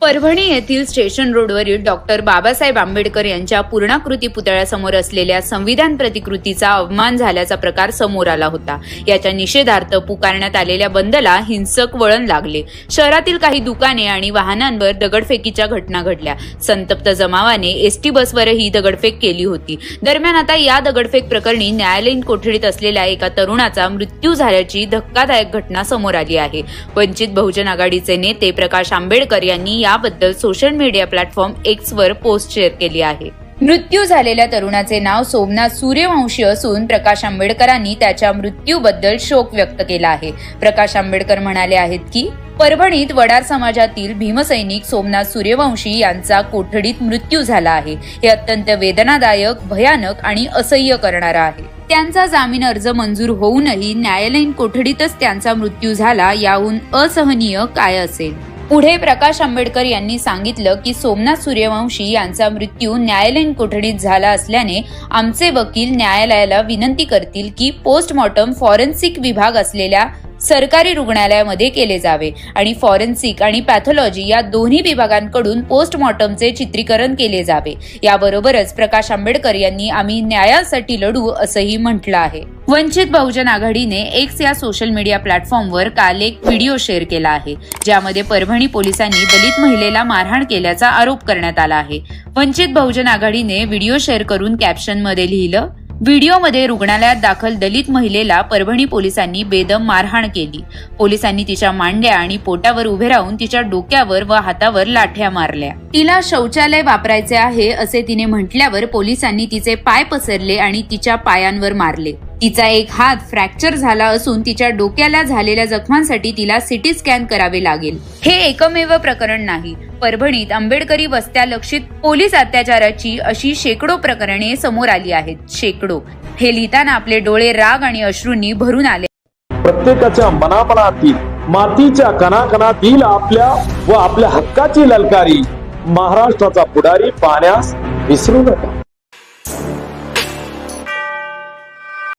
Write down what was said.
परभणी येथील स्टेशन रोडवरील डॉक्टर बाबासाहेब आंबेडकर यांच्या पूर्णाकृती पुतळ्यासमोर असलेल्या संविधान प्रतिकृतीचा अवमान झाल्याचा प्रकार समोर आला होता. याच्या निषेधार्थ पुकारण्यात आलेल्या बंदला हिंसक वळण लागले. शहरातील काही दुकाने आणि वाहनांवर दगडफेकीच्या घटना घडल्या. संतप्त जमावाने एसटी बसवरही दगडफेक केली होती. दरम्यान आता या दगडफेक प्रकरणी न्यायालयीन कोठडीत असलेल्या एका तरुणाचा मृत्यू झाल्याची धक्कादायक घटना समोर आली आहे. वंचित बहुजन आघाडीचे नेते प्रकाश आंबेडकर यांनी या याबद्दल सोशल मीडिया प्लॅटफॉर्म एक्स वर पोस्ट शेअर केली आहे. मृत्यू झालेल्या तरुणाचे नाव सोमनाथ सूर्यवंशी असून प्रकाश आंबेडकरांनी त्याच्या मृत्यूबद्दल शोक व्यक्त केला आहे. प्रकाश आंबेडकर म्हणाले आहेत की परभणीत वडार समाजातील भीमसैनिक सोमनाथ सूर्यवंशी यांचा कोठडीत मृत्यू झाला आहे. हे अत्यंत वेदनादायक भयानक आणि असह्य करणारं आहे. त्यांचा जामीन अर्ज मंजूर होऊनही न्यायालयीन कोठडीतच त्यांचा मृत्यू झाला याहून असहनीय काय असेल? पुढे प्रकाश आंबेडकर यांनी सांगितलं की सोमनाथ सूर्यवंशी यांचा मृत्यू न्यायालयीन कोठडीत झाला असल्याने आमचे वकील न्यायालयाला विनंती करतील की पोस्टमॉर्टम फॉरेन्सिक विभाग असलेल्या सरकारी रुग्णालयामध्ये केले जावे. आणि फॉरेन्सिक आणि पॅथॉलॉजी या दोन्ही विभागांकडून पोस्टमॉर्टमचे चित्रीकरण केले जावे. याबरोबरच प्रकाश आंबेडकर यांनी आम्ही न्यायासाठी लढू असंही म्हटलं आहे. वंचित बहुजन आघाडीने एक्स या सोशल मीडिया प्लॅटफॉर्मवर काल एक व्हिडिओ शेअर केला आहे. ज्यामध्ये परभणी पोलिसांनी दलित महिलेला मारहाण केल्याचा आरोप करण्यात आला आहे. वंचित बहुजन आघाडीने व्हिडिओ शेअर करून कॅप्शनमध्ये लिहिलं व्हिडिओमध्ये रुग्णालयात दाखल दलित महिलेला परभणी पोलिसांनी बेदम मारहाण केली. पोलिसांनी तिच्या मांड्या आणि पोटावर उभे राहून तिच्या डोक्यावर व हातावर लाठ्या मारल्या. तिला शौचालय वापरायचे आहे असे तिने म्हटल्यावर पोलिसांनी तिचे पाय पसरले आणि तिच्या पायांवर मारले. तिचा एक हात फ्रॅक्चर झाला असून तिच्या डोक्याला झालेल्या जखमांसाठी तिला सिटी स्कॅन करावे लागेल. हे एकमेव प्रकरण नाही. परभणीत आंबेडकरी वस्त्या लक्षित पोलीस अत्याचाराची अशी शेकडो प्रकरणे समोर आली आहेत. शेकडो. हे लिहिताना आपले डोळे राग आणि अश्रूंनी भरून आले. प्रत्येकाच्या मनामनातील मातीच्या कणाकणातील आपल्या व आपल्या हक्काची ललकारी महाराष्ट्राचा पुढारी पाहण्यास विसरू नका.